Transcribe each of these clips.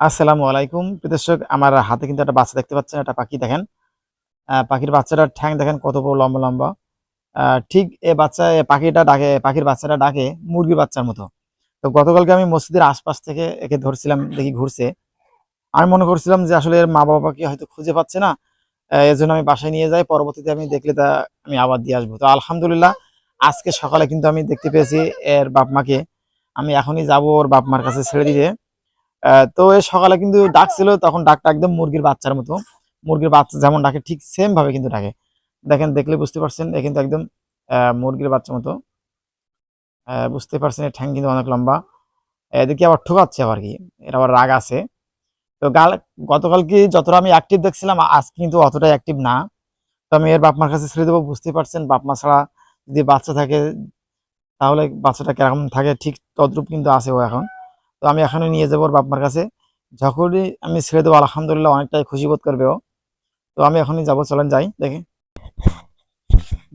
আসসালামু আলাইকুম। প্রিয় দর্শক আমার হাতে কিন্তু একটা বাচ্চা দেখতে পাচ্ছেন একটা পাখি দেখেন। পাখির বাচ্চাটা ঠ্যাং দেখেন কত বড় লম্বা লম্বা। ঠিক এ বাচ্চা পাখিটা ডাকে পাখির বাচ্চাটা ডাকে মুরগির বাচ্চার মতো। তো গতকালকে আমি মসজিদের আশপাশ থেকে একে ধরছিলাম দেখি ঘুরছে। আমি মনে করছিলাম যে আসলে এর মা বাবাকে হয়তো খুঁজে পাচ্ছে না। আহ, এর জন্য আমি বাসায় নিয়ে যাই পরবর্তীতে আমি দেখলে তা আমি আবার দিয়ে আসব। তো আলহামদুলিল্লাহ আজকে সকালে কিন্তু আমি দেখতে পেয়েছি এর বাপ মাকে। আমি এখনই যাব ওর বাপ মার কাছে ছেড়ে আহ, তো এ সকালে কিন্তু ডাকছিল, তখন ডাকটা একদম মুরগির বাচ্চার মতো। মুরগির বাচ্চা যেমন ডাকে, ঠিক সেম ভাবে কিন্তু ডাকে। দেখেন, দেখলে বুঝতে পারছেন, এ কিন্তু একদম মুরগির বাচ্চার মতো। বুঝতে পারছেন, এর ঠ্যাং কিন্তু অনেক লম্বা। এদিকে আবার ঠোকাচ্ছে আবার কি? এর আবার রাগ আছে। তো গাল, গতকাল কি যতটা আমি অ্যাক্টিভ দেখছিলাম আজকে কিন্তু অতটা অ্যাক্টিভ না। তো আমি এর বাপমার কাছে ছেড়ে দেবো, বুঝতে পারছেন, বাপমা ছাড়া যদি বাচ্চা থাকে, তাহলে বাচ্চাটা কীরকম থাকে, ঠিক তদ্রুপ কিন্তু আছে ও এখন। তো আমি এখানে নিয়ে যাব ওর বাপ মার কাছে। যখনই আমি ছেড়ে দেবো, আলহামদুলিল্লাহ অনেকটাই খুশি বোধ করবে ও। তো আমি এখনই যাব, চলেন যাই, দেখে।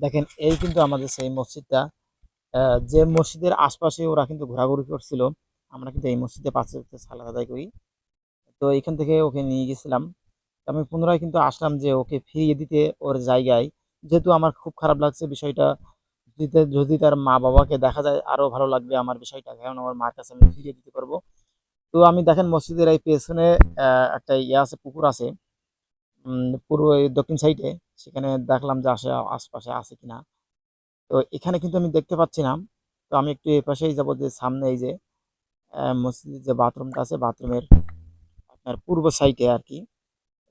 দেখেন, এই কিন্তু আমাদের সেই মসজিদটা। যে মসজিদের আশপাশে ওরা কিন্তু ঘোরাঘুরি করছিল, আমরা কিন্তু এই মসজিদে পাশে সালাদ আদায় করি। তো এখান থেকে ওকে নিয়ে গেছিলাম। আমি পুনরায় কিন্তু আসলাম যে ওকে ফিরিয়ে দিতে ওর জায়গায়। যেহেতু আমার খুব খারাপ লাগছে বিষয়টা যদি যদি তার মা বাবাকে দেখা যায়, আরও ভালো লাগবে আমার বিষয়টা। কারণ আমার মার কাছে আমি ফিরিয়ে দিতে পারব। তো আমি দেখেন, মসজিদের এই পেছনে একটা ইয়ে আছে, পুকুর আছে। পূর্ব দক্ষিণ সাইডে সেখানে দেখলাম যে আসে, আশপাশে আছে কিনা তো এখানে কিন্তু আমি দেখতে পাচ্ছি না। তো আমি একটু এই পাশেই যাব যে সামনে এই যে মসজিদের যে বাথরুমটা আছে, বাথরুমের আপনার পূর্ব সাইডে আর কি।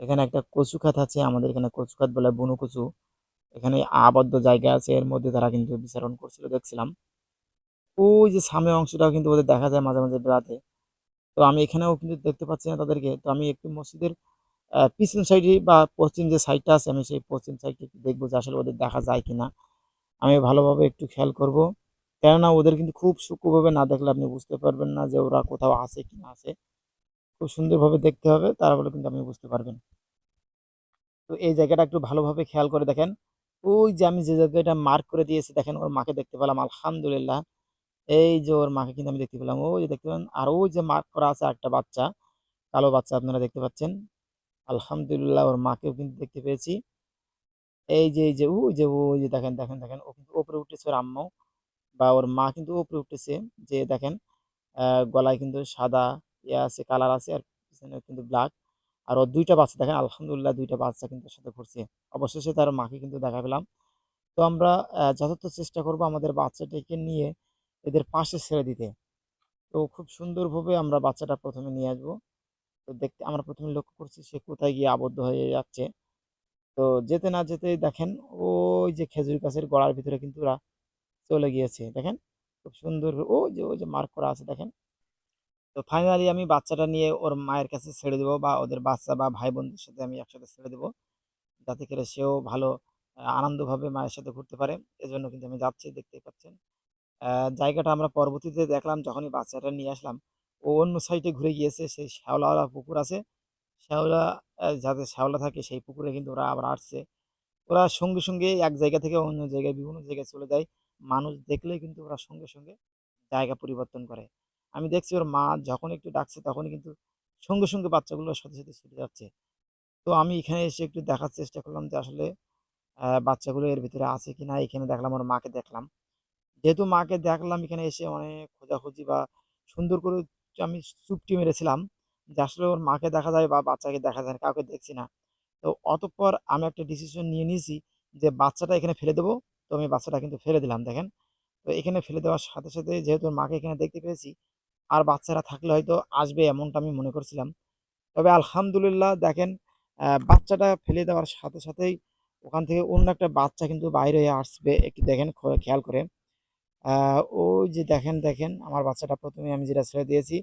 এখানে একটা কচু খাত আছে, আমাদের এখানে কচু খাত বলে বুনো কচু। এখানে আবদ্ধ জায়গা আছে, এর মধ্যে তারা কিন্তু বিচারণ করছিল, দেখছিলাম। ওই যে সামনে অংশটাও কিন্তু ওদের দেখা যায় মাঝে মাঝে রাতে তো আমি এখানেও কিন্তু দেখতে পাচ্ছি না তাদেরকে। তো আমি একটু মসজিদের পিছন সাইডে বা পশ্চিম যে সাইডটা আছে, আমি সেই পশ্চিম সাইডে একটু দেখব যে আসলে ওদের দেখা যায় কিনা। আমি ভালোভাবে একটু খেয়াল করব। কেননা ওদের কিন্তু খুব সূক্ষ্মভাবে না দেখলে আপনি বুঝতে পারবেন না যে ওরা কোথাও আছে কি না আছে। খুব সুন্দরভাবে দেখতে হবে, তারপরে কিন্তু আপনি বুঝতে পারবেন। তো এই জায়গাটা একটু ভালোভাবে খেয়াল করে দেখেন। ওই যে আমি যে জায়গাটা মার্ক করে দিয়েছি, দেখেন ওর মাকে দেখতে পেলাম, আলহামদুলিল্লাহ। এই যে ওর মাকে কিন্তু আমি দেখতে পেলাম, ওই যে দেখতে পেলাম, আর ওই যে মার্ক করা আছে একটা বাচ্চা, কালো বাচ্চা আপনারা দেখতে পাচ্ছেন। আলহামদুলিল্লাহ ওর মাকেও কিন্তু দেখতে পেয়েছি। এই যে এই যে, ওই যে ওই যে, দেখেন দেখেন দেখেন, ও কিন্তু উপরে উঠেছে ওর আম্মু, বা ওর মা কিন্তু ওপরে উঠেছে, যে দেখেন গলায় কিন্তু সাদা ইয়ে আছে কালার আছে, আর পিছনে কিন্তু ব্ল্যাক আর ওর দুইটা বাচ্চা, দেখেন আলহামদুলিল্লাহ দুইটা বাচ্চা কিন্তু সাথে ঘুরছে। অবশেষে তার মাকে কিন্তু দেখা পেলাম। তো আমরা যথার্থ চেষ্টা করব আমাদের বাচ্চাটাকে নিয়ে এদের পাশে ছেড়ে দিতে। তো খুব সুন্দরভাবে আমরা বাচ্চাটা প্রথমে নিয়ে আসব। তো দেখতে, আমরা প্রথমে লক্ষ্য করছি সে কোথায় গিয়ে আবদ্ধ হয়ে যাচ্ছে। তো যেতে না যেতেই দেখেন ওই যে খেজুর গাছের গোড়ার ভিতরে কিন্তু ওরা চলে গিয়েছে। দেখেন খুব সুন্দর ও যে, ওই যে মার্ক করা আছে, দেখেন। তো ফাইনালি আমি বাচ্চাটা নিয়ে ওর মায়ের কাছে ছেড়ে দেবো বা ওদের বাচ্চা বা ভাই বোনদের সাথে আমি একসাথে ছেড়ে দেবো। যাতে করে সেও ভালো আনন্দভাবে মায়ের সাথে ঘুরতে পারে। এজন্য কিন্তু আমি যাচ্ছি, দেখতেই পাচ্ছেন। জায়গাটা আমরা পরবর্তীতে দেখলাম, যখনই বাচ্চাটা নিয়ে আসলাম, ও অন্য সাইডে ঘুরে গিয়েছে, সেই শ্যাওলাওয়ালা পুকুর আছে। শ্যাওলা যাতে শ্যাওলা থাকে, সেই পুকুরে কিন্তু ওরা আবার আসছে। ওরা সঙ্গে সঙ্গে এক জায়গা থেকে অন্য জায়গায়, বিভিন্ন জায়গায় চলে যায়। মানুষ দেখলেই কিন্তু ওরা সঙ্গে সঙ্গে জায়গা পরিবর্তন করে। আমি দেখছি ওর মা যখন একটু ডাকছে তখনই কিন্তু সঙ্গে সঙ্গে বাচ্চাগুলোর সাথে সাথে ছুটে যাচ্ছে। তো আমি এখানে এসে একটু দেখার চেষ্টা করলাম যে আসলে বাচ্চাগুলো এর ভিতরে আছে কি না? এখানে দেখলাম, ওর মাকে দেখলাম। যেহেতু মাকে দেখলাম, এখানে এসে অনেক খোঁজাখুঁজি বা সুন্দর করে আমি চুপটি মেরেছিলাম যে আসলে ওর মাকে দেখা যায় বা বাচ্চাকে দেখা যায় কাউকে দেখছি না। তো অতঃপর আমি একটা ডিসিশন নিয়ে নিয়েছি যে বাচ্চাটা এখানে ফেলে দেবো। তো আমি বাচ্চাটা কিন্তু ফেলে দিলাম, দেখেন। তো এখানে ফেলে দেওয়ার সাথে সাথে যেহেতু মাকে এখানে দেখতে পেয়েছি আর বাচ্চারা থাকলে হয়তো আসবে এমনটা আমি মনে করছিলাম। তবে আলহামদুলিল্লাহ দেখেন বাচ্চাটা ফেলে দেওয়ার সাথে সাথেই ওখান থেকে অন্য একটা বাচ্চা কিন্তু বাইরে আসবে। একটু দেখেন খেয়াল করে ওই যে দেখেন দেখেন, আমার বাচ্চাটা প্রথমে আমি যেটা ছেড়ে দিয়েছি,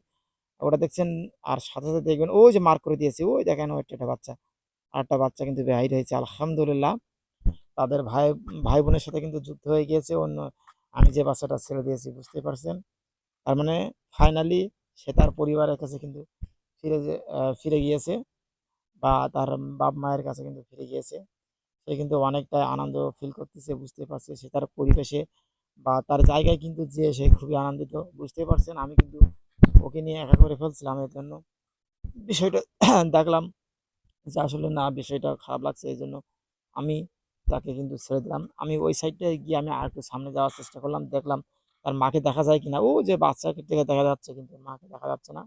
ওটা দেখছেন, আর সাথে সাথে দেখবেন, ওই যে মার্ক করে দিয়েছি, ওই দেখেন ওই একটা বাচ্চা আর একটা বাচ্চা কিন্তু বেহাই হয়েছে। আলহামদুলিল্লাহ, তাদের ভাই ভাই বোনের সাথে কিন্তু যুদ্ধ হয়ে গিয়েছে, অন্য, আমি যে বাচ্চাটা ছেড়ে দিয়েছি বুঝতে পারছেন? তার মানে ফাইনালি সে তার পরিবারের কাছে কিন্তু ফিরে ফিরে গিয়েছে বা তার বাপ মায়ের কাছে কিন্তু ফিরে গিয়েছে। সে কিন্তু অনেকটা আনন্দ ফিল করতেছে, বুঝতে পারছে সে তার পরিবেশে বা তার জায়গায় কিন্তু যে সে খুবই আনন্দিত বুঝতে পারছেন। আমি কিন্তু ওকে নিয়ে একা করে ফেলছিলাম এর জন্য। বিষয়টা দেখলাম যে আসলে না, বিষয়টা খারাপ লাগছে এই জন্য আমি তাকে কিন্তু ছেড়ে দিলাম। আমি ওই সাইডটায় গিয়ে আমি আর একটু সামনে যাওয়ার চেষ্টা করলাম, দেখলাম তার মাকে দেখা যায় কিনা? ও যে বাচ্চাকে থেকে দেখা যাচ্ছে কিন্তু মাকে দেখা যাচ্ছে না।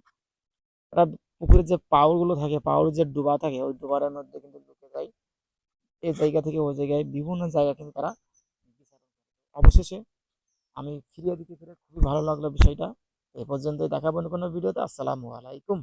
তারা পুকুরের যে পাওয়ারগুলো থাকে পাওয়ার যে ডুবা থাকে, ওই ডোবার মধ্যে কিন্তু ঢুকে যায়। এই জায়গা থেকে ওই জায়গায় বিভিন্ন জায়গা কিন্তু তারা অবশেষে আমি ফিরিয়ে দিতে পেরে খুবই ভালো লাগল বিষয়টা। এ পর্যন্তই দেখাবো কোনো ভিডিওতে। আসসালামু আলাইকুম।